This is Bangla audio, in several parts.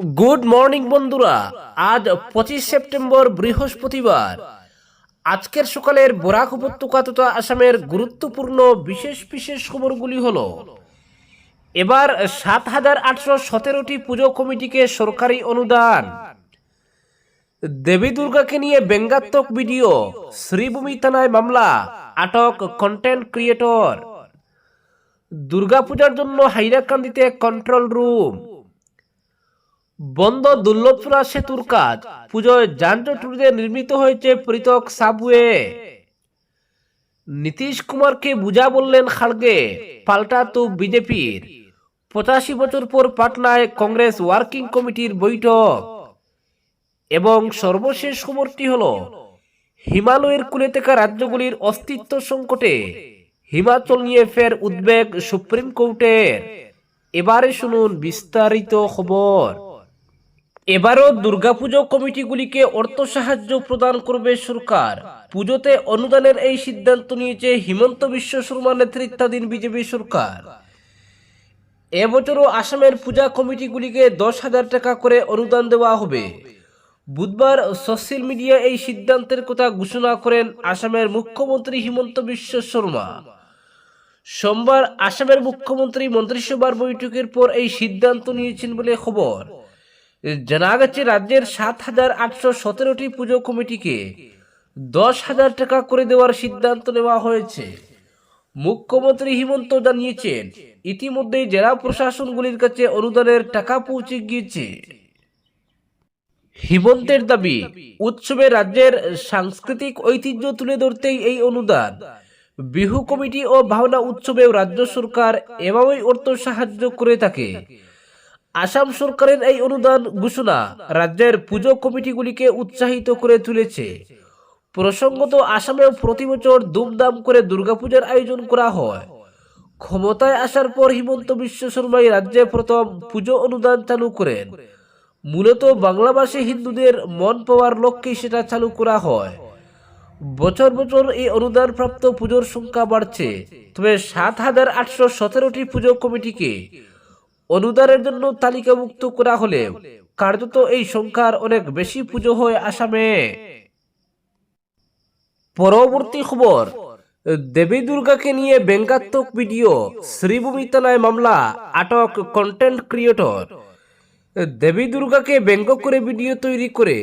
গুড মর্নিং বন্ধুরা। আজ পঁচিশ সেপ্টেম্বর বৃহস্পতিবার। আজকের সকালের বরাক উপত্যকা তথা আসামের গুরুত্বপূর্ণ বিশেষ বিশেষ খবরগুলি হল, এবার সাত হাজার আটশো সতেরোটি পুজো কমিটিকে সরকারি অনুদান দেবী দুর্গাকে নিয়ে ব্যঙ্গাত্মক ভিডিও, শ্রীভূমি থানায় মামলা, আটক কন্টেন্ট ক্রিয়েটর দুর্গাপূজার জন্য হাইরাকান্দিতে কন্ট্রোল রুম বন্ধ দুর্লভপুরা সেতুর কাজ। পুজোয় যানজট রোধে নির্মিত হয়েছে পৃথক সাবওয়ে। নীতিশ কুমারকে বুঝা বললেন খাড়গে পাল্টা তো বিজেপির। পঁচাশি বছর পর পাটনায় কংগ্রেস ওয়ার্কিং কমিটির বৈঠক। এবং সর্বশেষ খবরটি হল, হিমালয়ের কুলে থাকা রাজ্যগুলির অস্তিত্ব সংকটে হিমাচল নিয়ে ফের উদ্বেগ সুপ্রিম কোর্টের। এবারে শুনুন বিস্তারিত খবর। এবারও দুর্গাপুজো কমিটিগুলিকে অর্থ সাহায্য প্রদান করবে সরকার। পুজোতে অনুদানের এই সিদ্ধান্ত নিয়েছে হিমন্ত বিশ্ব শর্মা নেতৃত্বাধীন বিজেপি সরকার। এবছরও আসামের পূজা কমিটিগুলিকে দশ হাজার টাকা করে অনুদান দেওয়া হবে। বুধবার সোশ্যাল মিডিয়া এই সিদ্ধান্তের কথা ঘোষণা করেন আসামের মুখ্যমন্ত্রী হিমন্ত বিশ্ব শর্মা। সোমবার আসামের মুখ্যমন্ত্রী মন্ত্রিসভার বৈঠকের পর এই সিদ্ধান্ত নিয়েছেন বলে খবর। জানা গেছে রাজ্যের সাত হাজার আটশো সতেরোটি পুজো কমিটিকে দশ হাজার টাকা করে দেওয়ার সিদ্ধান্ত নেওয়া হয়েছে। মুখ্যমন্ত্রী হিমন্ত জানিয়েছেন ইতিমধ্যেই জেলা প্রশাসনগুলির কাছে অনুদানের টাকা পৌঁছে গিয়েছে। হিমন্তের দাবি, উৎসবে রাজ্যের সাংস্কৃতিক ঐতিহ্য তুলে ধরতেই এই অনুদান। বিহু কমিটি ও ভাওনা উৎসবেও রাজ্য সরকার এভাবেই অর্থ সাহায্য করে থাকে। আসাম সরকারের এই অনুদান ঘোষণা রাজ্যের পুজো কমিটিগুলিকে উৎসাহিত করে তুলেছে। প্রসঙ্গত আসামেও প্রতি বছর দুমদাম করে দুর্গাপূজার আয়োজন করা হয়। ক্ষমতায় আসার পর হিমন্ত বিশ্ব শর্মাই রাজ্যে প্রথম পুজো অনুদান চালু করেন। মূলত বাংলাভাষী হিন্দুদের মন পাওয়ার লক্ষ্যে সেটা চালু করা হয়। বছর বছর এই অনুদান প্রাপ্ত পুজোর সংখ্যা বাড়ছে, তবে সাত হাজার আটশো সতেরোটি পুজো কমিটিকে অনুদানের জন্য তালিকাভুক্ত করা হলে কার্যত এই সংখ্যার অনেক বেশি পুজো হয় আসামে। পরবর্তী খবর, দেবী দুর্গাকে নিয়ে ব্যঙ্গাত্মক ভিডিও, শ্রীভূমি থানায় মামলা, আটক কন্টেন্ট ক্রিয়েটর দেবী দুর্গাকে ব্যঙ্গ করে ভিডিও তৈরি করে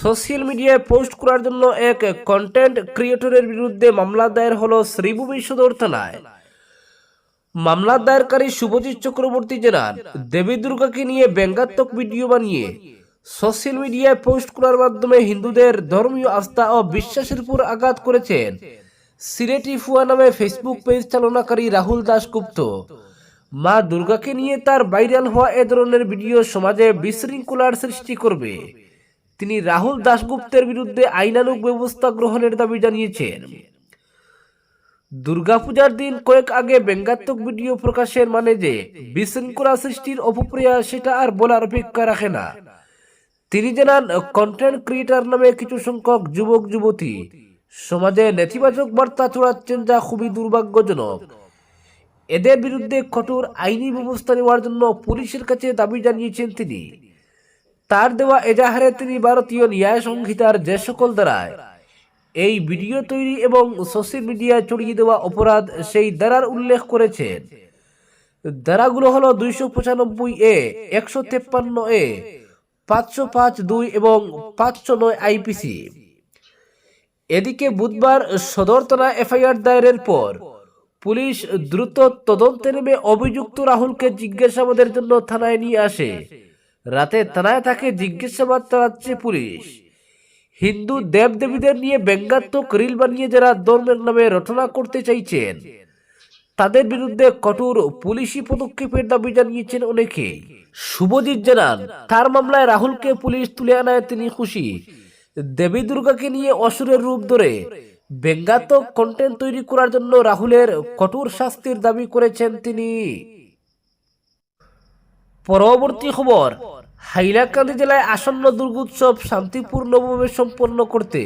সোশ্যাল মিডিয়ায় পোস্ট করার জন্য এক কন্টেন্ট ক্রিয়েটরের বিরুদ্ধে মামলা দায়ের হলো শ্রীভূমি সদর থানায়। মামলা দায়েরকারী শুভজিৎ চক্রবর্তী জানান, দেবী দুর্গাকে নিয়ে ব্যঙ্গাত্মক ভিডিও বানিয়ে সোশ্যাল মিডিয়ায় পোস্ট করার মাধ্যমে হিন্দুদের ধর্মীয় আস্থা ও বিশ্বাসের উপর আঘাত করেছেন সিলেটি ফুয়া নামে ফেসবুক পেজ চালনাকারী রাহুল দাশগুপ্ত। মা দুর্গাকে নিয়ে তার ভাইরাল হওয়া এ ধরনের ভিডিও সমাজে বিশৃঙ্খলার সৃষ্টি করবে। তিনি রাহুল দাশগুপ্তের বিরুদ্ধে আইনানুগ ব্যবস্থা গ্রহণের দাবি জানিয়েছেন। দুর্গাপূজার দিন কয়েক আগে ব্যঙ্গাত্মক ভিডিও প্রকাশের মানে যে বিশৃঙ্খলা সৃষ্টির অপপ্রয়াস, সেটা আর বলার অপেক্ষা রাখে না। তিনি জানান কন্টেন্ট ক্রিয়েটার নামে কিছু সংখ্যক যুবক, যুবতী সমাজে নেতিবাচক বার্তা ছড়াচ্ছেন যা খুবই দুর্ভাগ্যজনক। এদের বিরুদ্ধে কঠোর আইনি ব্যবস্থা নেওয়ার জন্য পুলিশের কাছে দাবি জানিয়েছেন তিনি। তার দেওয়া এজাহারে তিনি ভারতীয় ন্যায় সংহিতার যে সকল দ্বারায় এই ভিডিও তৈরি এবং সোশ্যাল মিডিয়ায় ছড়িয়ে দেওয়া অপরাধ সেই দ্বারার উল্লেখ করেছেন দ্বারাগুলো হলো দুইশো পঁচানব্বই এ, একশো তেপ্পান্ন এ, পাঁচশো পাঁচ দুই এবং পাঁচশো নয় আইপিসি। এদিকে বুধবার সদর থানা এফআইআর দায়েরের পর পুলিশ দ্রুত তদন্তে নেমে অভিযুক্ত রাহুলকে জিজ্ঞাসাবাদের জন্য থানায় নিয়ে আসে। রাতে থানায় তাকে জিজ্ঞাসাবাদ চালাচ্ছে পুলিশ। হিন্দু দেবদেবীদের নিয়ে ব্যঙ্গাত্মক রিল বানিয়ে যারা ধর্মের নামে রচনা করতে চাইছেন, তাদের বিরুদ্ধে কঠোর পুলিশি পদক্ষেপের দাবি জানিয়েছেন অনেকে শুভজিৎ জানান, তার মামলায় রাহুলকে পুলিশ তুলে আনায় তিনি খুশি। দেবী দুর্গাকে নিয়ে অসুরের রূপ ধরে ব্যঙ্গাত্মক কন্টেন্ট তৈরি করার জন্য রাহুলের কঠোর শাস্তির দাবি করেছেন তিনি। পরবর্তী খবর হাইলাকান্দি জেলায় আসন্ন দুর্গোৎসব শান্তিপূর্ণভাবে সম্পন্ন করতে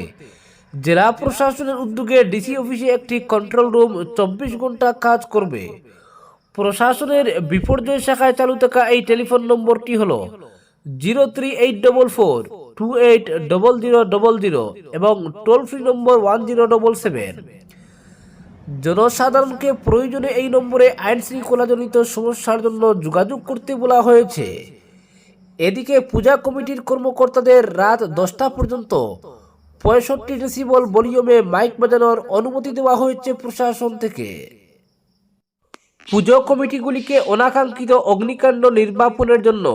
জেলা প্রশাসনের উদ্যোগে ডিসি অফিসে একটি কন্ট্রোল রুম চব্বিশ ঘণ্টা কাজ করবে। প্রশাসনের বিপর্যয় শাখায় চালু থাকা এই টেলিফোন নম্বরটি হল zero three eight double four, two eight double zero double zero এবং toll free number one zero double seven. জনসাধারণকে প্রয়োজনে এই নম্বরে আইন শৃঙ্খলাজনিত সমস্যার জন্য যোগাযোগ করতে বলা হয়েছে। এদিকে পূজা কমিটির কর্মকর্তাদের রাত দশটা পর্যন্ত পঁয়ষট্টি ডেসিবল ভলিউমে মাইক বাজানোর অনুমতি দেওয়া হয়েছে প্রশাসন থেকে। পুজো কমিটিগুলিকে অনাকাঙ্ক্ষিত অগ্নিকাণ্ড নির্বাপনের জন্য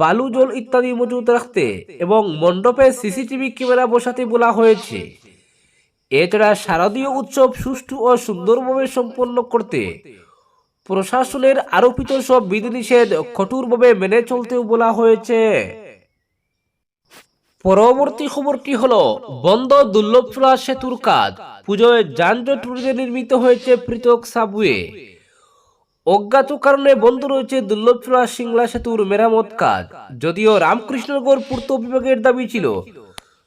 বালু জল ইত্যাদি মজুত রাখতে এবং মণ্ডপে সিসিটিভি ক্যামেরা বসাতে বলা হয়েছে। এছাড়া শারদীয় উৎসব সুষ্ঠু ও সুন্দরভাবে সম্পন্ন করতে প্রশাসনের আরোপিত সব বিধিনিষেধ কঠোরভাবে মেনে চলতেও বলা হয়েছে। পরবর্তী খবরটি হল বন্ধ দুর্লভচূড়া সেতুর কাজ। পুজোয় যানজট রোধে নির্মিত হয়েছে পৃথক সাবওয়ে। অজ্ঞাত কারণে বন্ধ রয়েছে দুর্লভচূড়া সিংলা সেতুর মেরামত কাজ। যদিও রামকৃষ্ণনগর পূর্ত বিভাগের দাবি ছিল,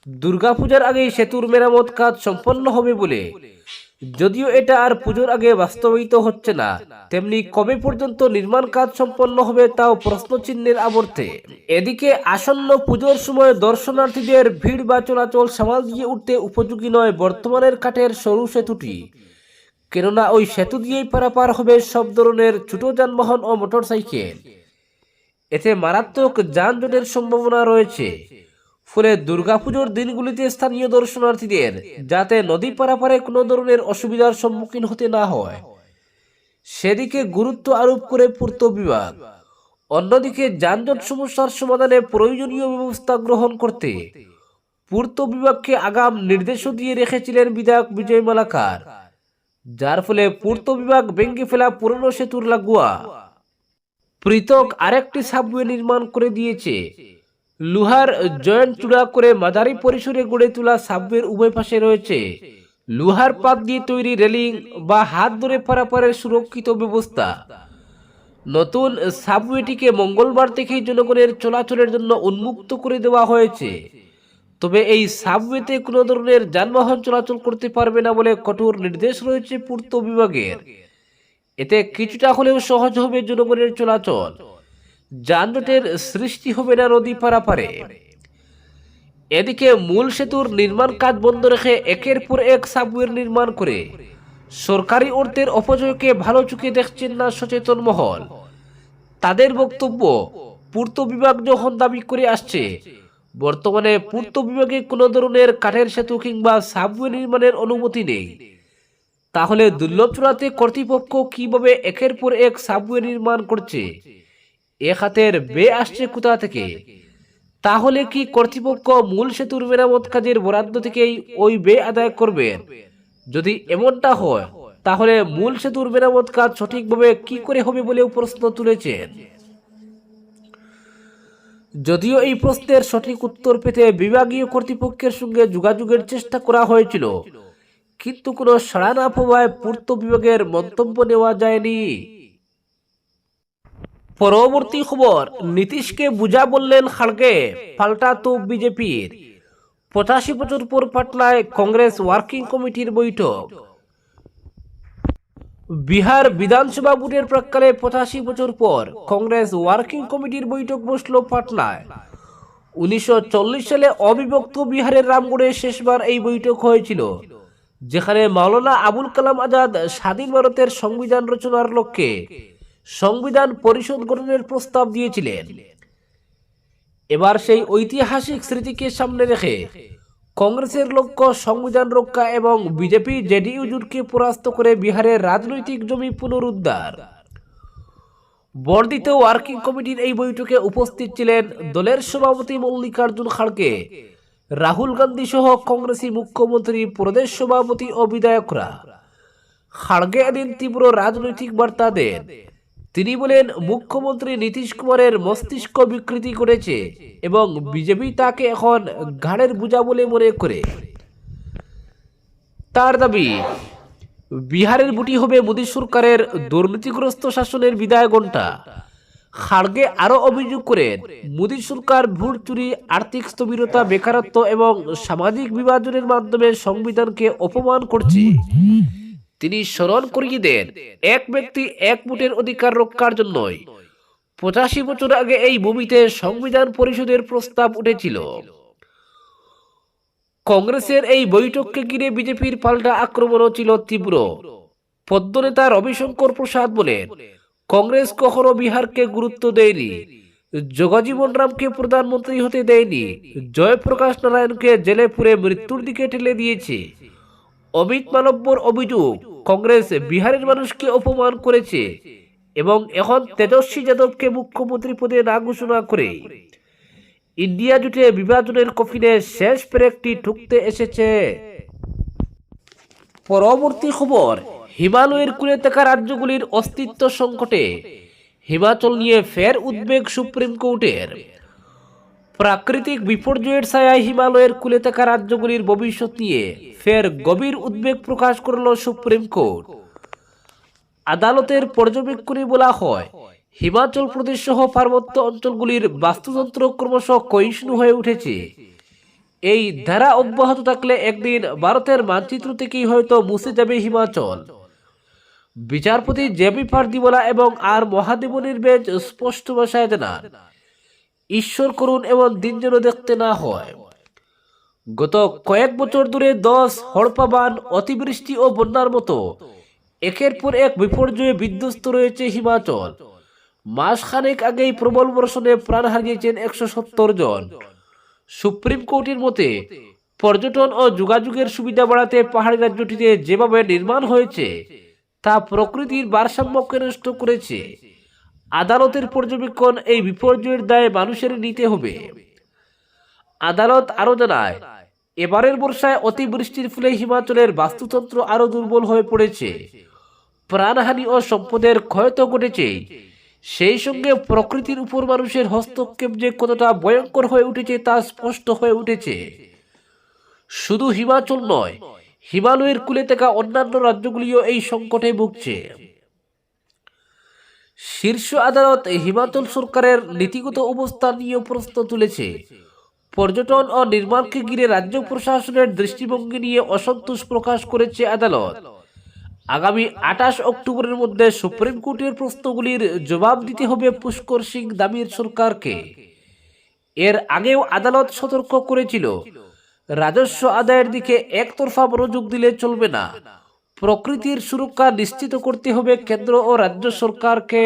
দুর্গাপূজার আগে সেতুর মেরামত কাজ সম্পন্ন হবে বলে। যদিও এটা আর পুজোর আগে বাস্তবায়িত হচ্ছে না, তেমনি কবে পর্যন্ত নির্মাণ কাজ সম্পন্ন হবে তাও প্রশ্নচিহ্নের আবর্তে। এদিকে আসন্ন পুজোর সময় দর্শনার্থীদের ভিড় বা চলাচল সামাল দিয়ে উঠতে উপযোগী নয় বর্তমানের কাঠের সরু সেতুটি। কেননা ওই সেতু দিয়েই পারাপার হবে সব ধরনের ছোট যানবাহন ও মোটরসাইকেল। এতে মারাত্মক যানজটের সম্ভাবনা রয়েছে। ফলে দুর্গাপুজোর দিনগুলিতে স্থানীয় দর্শনার্থীদের যাতে নদী পারাপারে কোনো ধরনের অসুবিধার সম্মুখীন হতে না হয়। সেদিকে গুরুত্ব আরোপ করে পূর্ত বিভাগ। অন্যদিকে যানজট সমস্যার সমাধানে প্রয়োজনীয় ব্যবস্থা গ্রহণ করতে পূর্ত বিভাগকে আগাম নির্দেশও দিয়ে রেখেছিলেন বিধায়ক বিজয় মালাকার, যার ফলে পূর্ত বিভাগ ভেঙে ফেলা পুরনো সেতুর লাগোয়া পৃথক আরেকটি সাবওয়ে নির্মাণ করে দিয়েছে। লোহার জয়েন্ট চূড়া করে মাঝারি পরিসরে গড়ে তোলা সাবওয়ের উভয় পাশে রয়েছে। লোহার পাত দিয়ে তৈরি রেলিং বা হাত ধরে পারাপারের সুরক্ষিত ব্যবস্থা। নতুন সাবওয়েটিকে মঙ্গলবার থেকেই জনগণের চলাচলের জন্য উন্মুক্ত করে দেওয়া হয়েছে। তবে এই সাবওয়েতে কোনো ধরনের যানবাহন চলাচল করতে পারবে না বলে কঠোর নির্দেশ রয়েছে পূর্ত বিভাগের। এতে কিছুটা হলেও সহজ হবে জনগণের চলাচল। যানজটের সৃষ্টি হবে না নদী পারাপারে। এদিকে মূল সেতুর নির্মাণ কাজ বন্ধ রেখে একের পর এক সাবওয়ের নির্মাণ করে সরকারি অর্থের অপচয়কে ভালো চোখে দেখছেন না সচেতন মহল। তাদের বক্তব্য, পূর্ত বিভাগ যখন দাবি করে আসছে, বর্তমানে পূর্ত বিভাগে কোনো ধরনের কাঠের সেতু কিংবা সাবওয়ে নির্মাণের অনুমতি নেই। তাহলে দুর্লভচূড়াতে কর্তৃপক্ষ কীভাবে একের পর এক সাবওয়ে নির্মাণ করছে? এ খাতের বে আসছে কোথা থেকে? তাহলে কি কর্তৃপক্ষ মূল সেতুর মেরামত কাজের বরাদ্দ থেকেই ওই বে আদায় করবেন যদি এমনটা হয়, তাহলে মূল সেতুর মেরামত কাজ সঠিকভাবে কি করে হবে বলেও প্রশ্ন তুলেছেন। যদিও এই প্রশ্নের সঠিক উত্তর পেতে বিভাগীয় কর্তৃপক্ষের সঙ্গে যোগাযোগের চেষ্টা করা হয়েছিল, কিন্তু কোনো সাড়া না পাওয়ায় পূর্ত বিভাগের মন্তব্য নেওয়া যায়নি। পরবর্তী খবর, নীতিশকে বুঝা বললেন খাড়গে পাল্টা তো বিজেপির। পঁচাশি বছর পর পাটনায় কংগ্রেস ওয়ার্কিং কমিটির বৈঠক। বিহার বিধানসভা ভোটের প্রাক্কালে পঁচাশি বছর পর কংগ্রেস ওয়ার্কিং কমিটির বৈঠক বসল পাটনায়। উনিশশো চল্লিশ সালে অবিভক্ত বিহারের রামগড়ে শেষবার এই বৈঠক হয়েছিল, যেখানে মাওলানা আবুল কালাম আজাদ স্বাধীন ভারতের সংবিধান রচনার লক্ষ্যে সংবিধান পরিষদ গঠনের প্রস্তাব দিয়েছিলেন। এবার সেই ঐতিহাসিক স্মৃতিকে সামনে রেখে কংগ্রেসের লক্ষ্য সংবিধান রক্ষা এবং বিজেপি জেডিইউ জোটকে পরাস্ত করে বিহারের রাজনৈতিক জমি পুনরুদ্ধার। বর্ধিত ওয়ার্কিং কমিটির এই বৈঠকে উপস্থিত ছিলেন দলের সভাপতি মল্লিকার্জুন খাড়কে রাহুল গান্ধী সহ কংগ্রেসি মুখ্যমন্ত্রী প্রদেশ সভাপতি ও বিধায়করা। খাড়গে এদিন তীব্র রাজনৈতিক বার্তা দেন। তিনি বলেন, মুখ্যমন্ত্রী নীতিশ কুমারের মস্তিষ্ক বিকৃতি করেছে এবং বিজেপি তাকে এখন ঘাড়ের বোঝা বলে মনে করে। তার দাবি, বিহারের বুটি হবে মোদী সরকারের দুর্নীতিগ্রস্ত শাসনের বিদায় ঘণ্টা। খাড়গে আরও অভিযোগ করেন, মোদী সরকার ভোট চুরি, আর্থিক স্থবিরতা, বেকারত্ব এবং সামাজিক বিভাজনের মাধ্যমে সংবিধানকে অপমান করছে। তিনি স্মরণ করিয়ে দেন, এক ব্যক্তি এক ভোটের অধিকার রক্ষার জন্যই। পঁচাশি বছর আগে এই ভূমিতে সংবিধান পরিষদের প্রস্তাব উঠেছিল। কংগ্রেসের এই বৈঠককে ঘিরে বিজেপির পাল্টা আক্রমণও ছিল তীব্র। পদ্মনেতা রবিশঙ্কর প্রসাদ বলেন, কংগ্রেস কখনো বিহারকে গুরুত্ব দেয়নি। জগজীবন রামকে প্রধানমন্ত্রী হতে দেয়নি। জয়প্রকাশ নারায়ণকে জেলে পুরে মৃত্যুর দিকে ঠেলে দিয়েছে। অমিত মালব্যর অভিযোগ কংগ্রেস বিহারের মানুষকে অপমান করেছে এবং এখন তেজস্বী যাদবকে মুখ্যমন্ত্রী পদে না ঘোষণা করে। ইন্ডিয়া জুটে বিভাজনের কফিনে শেষ পেরেকটি ঠুকতে এসেছে। পরবর্তী খবর, হিমালয়ের কুলে থাকা রাজ্যগুলির অস্তিত্ব সংকটে হিমাচল নিয়ে ফের উদ্বেগ সুপ্রিম কোর্টের। প্রাকৃতিক বিপর্যয়ের ছায়ায় হিমালয়ের কুলে থাকা রাজ্যগুলির ভবিষ্যৎ নিয়ে ফের গভীর উদ্বেগ প্রকাশ করল সুপ্রিম কোর্ট। আদালতের পর্যবেক্ষণে বলা হয়, হিমাচল প্রদেশ সহ পার্বত্য অঞ্চলগুলির বাস্তুতন্ত্র ক্রমশ ক্ষয়িষ্ণু হয়ে উঠেছে। এই ধারা অব্যাহত থাকলে একদিন ভারতের মানচিত্র থেকেই হয়তো মুছে যাবে হিমাচল। বিচারপতি জেবি পার্দিওয়ালা এবং আর মহাদেবনের বেঞ্চ স্পষ্ট ভাষায় জানান, ঈশ্বর করুন এবং দিন যেন দেখতে না হয়। গত কয়েক বছর ধরে দশ হড়পাবান অতিবৃষ্টি ও বন্যার মতো একের পর এক বিপর্যয়ে বিধ্বস্ত রয়েছে হিমাচল। মাসখানেক আগেই প্রবল বর্ষণে প্রাণ হারিয়েছেন একশো সত্তর জন। সুপ্রিম কোর্টের মতে, পর্যটন ও যোগাযোগের সুবিধা বাড়াতে পাহাড়ি রাজ্যটিতে যেভাবে নির্মাণ হয়েছে, তা প্রকৃতির ভারসাম্যকে নষ্ট করেছে। আদালতের পর্যবেক্ষণ এই বিপর্যয়ের দায় মানুষের নিতে হবে। আদালত আরও জানায়, এবারের বর্ষায় অতিবৃষ্টির ফলে হিমাচলের বাস্তুতন্ত্র আরও দুর্বল হয়ে পড়েছে। প্রাণহানি ও সম্পদের ক্ষয় তো ঘটেছে। সেই সঙ্গে প্রকৃতির উপর মানুষের হস্তক্ষেপ যে কতটা ভয়ঙ্কর হয়ে উঠেছে তা স্পষ্ট হয়ে উঠেছে। শুধু হিমাচল নয়, হিমালয়ের কুলে থাকা অন্যান্য রাজ্যগুলিও এই সংকটে ভুগছে। শীর্ষ আদালত হিমাচল সরকারের নীতিগত অবস্থান নিয়ে প্রশ্ন তুলেছে। পর্যটন ও নির্মাণকে ঘিরে রাজ্য প্রশাসনের দৃষ্টিভঙ্গি নিয়ে অসন্তোষ প্রকাশ করেছে আদালত। আগামী আঠাশ অক্টোবরের মধ্যে সুপ্রিম কোর্টের প্রশ্নগুলির জবাব দিতে হবে পুষ্কর সিং দামির সরকারকে। এর আগেও আদালত সতর্ক করেছিল, রাজস্ব আদায়ের দিকে একতরফা মনোযোগ দিলে চলবে না। প্রকৃতির সুরক্ষা নিশ্চিত করতে হবে কেন্দ্র ও রাজ্য সরকারকে।